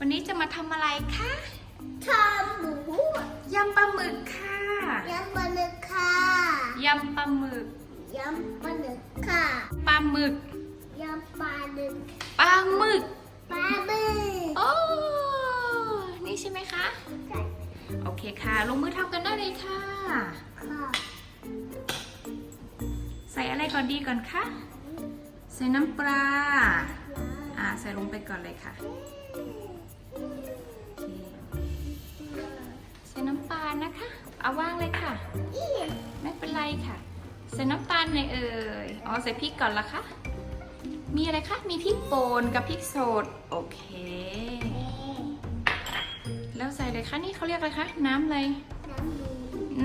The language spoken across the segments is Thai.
วันนี้จะมาทำอะไรคะทำหมูยำปลาหมึกค่ะยำปลาหมึกค่ะยำปลาหมึกยำปลาหมึกค่ะปลาหมึกยำปลาหมึกปลาหมึกปลาหมึกโอ้นี่ใช่ไหมคะโอเคค่ะ ลงมือทำกันได้เลยค่ะค่ะใส่อะไรก่อนดีก่อนคะใส่น้ำปลาอ่าใส่ลงไปก่อนเลยค่ะโอเคใส่น้ำตาลนะคะ เอาว่างเลยค่ะอีไม่เป็นไรค่ะ ใส่น้ำตาลในอยเอ่ย อ๋อใส่พริกก่อนละคะ มีอะไรคะ มีพริกป่นกับพริกสด โอเค แล้วใส่เลยคะนี่เขาเรียกอะไรคะ น้ำอะไร น้ำหมู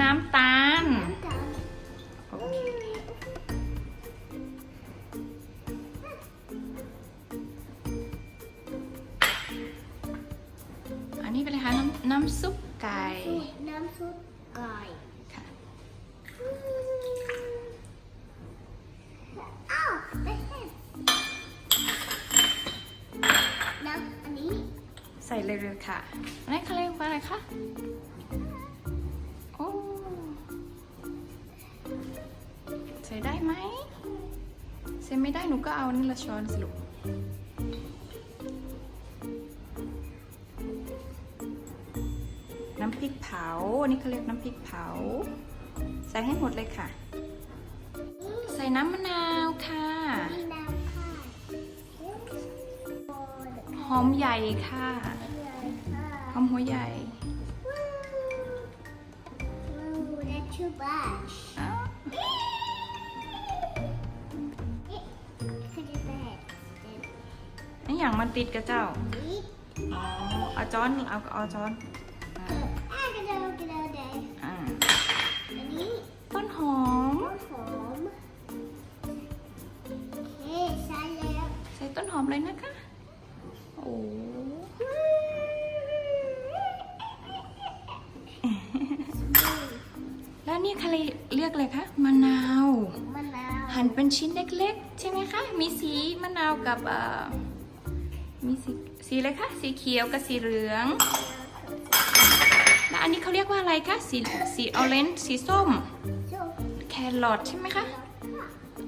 น้ำตาลน้ำตาล โอเค น้ำน้ำซุปไก่น้ำซุปไก่ค่ะอ้าวไม่ใช่น้ำอันนี้ ใส่เลยเลยค่ะอันนี้เขาเรียกว่าอะไรคะโอ้ใส่ได้ไหมใส่ไม่ได้หนูก็เอานี่ละช้อนสิลูกำพริกเผา อันนี้เขาเรียกน้ำพริกเผา ใส่ให้หมดเลยค่ะ ใส่น้ำมะนาวค่ะนี่น้ำค่ะหอมใหญ่ค่ะ หอมหัวใหญ่ Ooh, that's too much. อ้าว Could you bet? นี่อย่างมันติดกับเจ้า Eat. อ๋อเอาช้อน เอาเอาช้อน นหอมเลยนะคะ โอ้แล้วนี่ใครเรียกอะไรคะมะนาว Manao. หั่นเป็นชิ้นเล็กๆ ใช่ไหมคะ มีสีมะนาวกับเอ่อมีสีสีอะไรคะสีเขียวกับสีเหลืองแล้วอันนี้เขาเรียกว่าอะไรคะสีสีออเรนจ์สีส้ม So, แครอทใช่ไหมคะ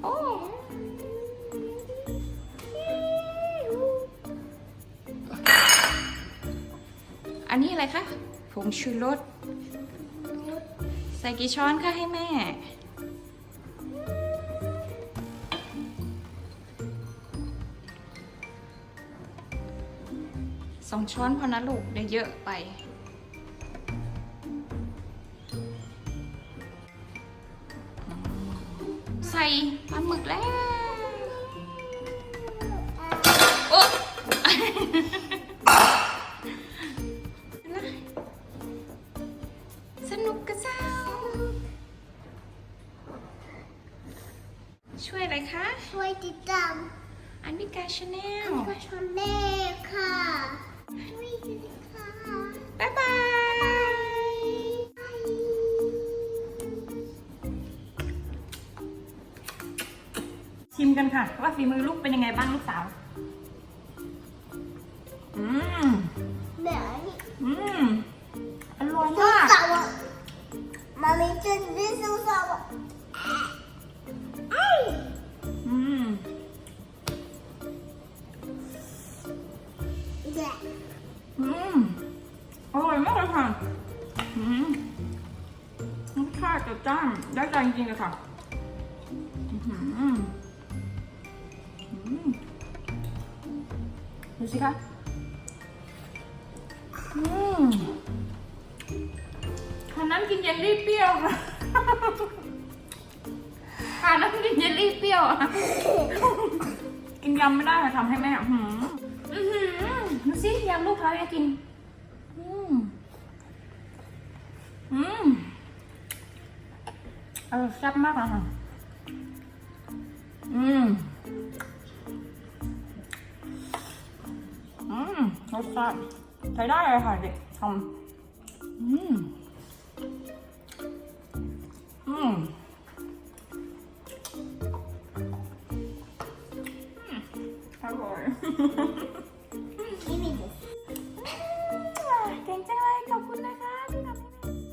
โอ้ อันนี้อะไรคะผงชูรสใส่กี่ช้อนคะให้แม่ สองช้อนพอนะลูกเดี๋ยวเยอะไป ใส่ปลาหมึกแล้ว กกระเจ้า ช่วยอะไรคะ ช่วยติดตามอันบิกาชาแนลก็ชมแม่ค่ะช่วยติดตามบ๊ายบายชิมกันค่ะ ว่าฝีมือลูกเป็นยังไงบ้างลูกสาว มามีจนได้สู้สาวไอ้อืมแย่อืมอร่อยมากเลยค่ะอืมรสชาติจัดจ้านได้ใจจริงๆเลยค่ะอือหืออืมดูสิคะอืม กินเยลลี่เปรี้ยวค่ะขานนั้นกินเยลลี่เปรี้ยวอะกินยำไม่ได้ค่ะทำให้แม่อื้อหืออื้อหือดูสิยำลูกค้าแม่กิน อืมอืมเออแซ่บมากเลยค่ะ อืม อืมรสชาติใช้ได้เลยค่ะเด็กทำอืม อืมอร่อย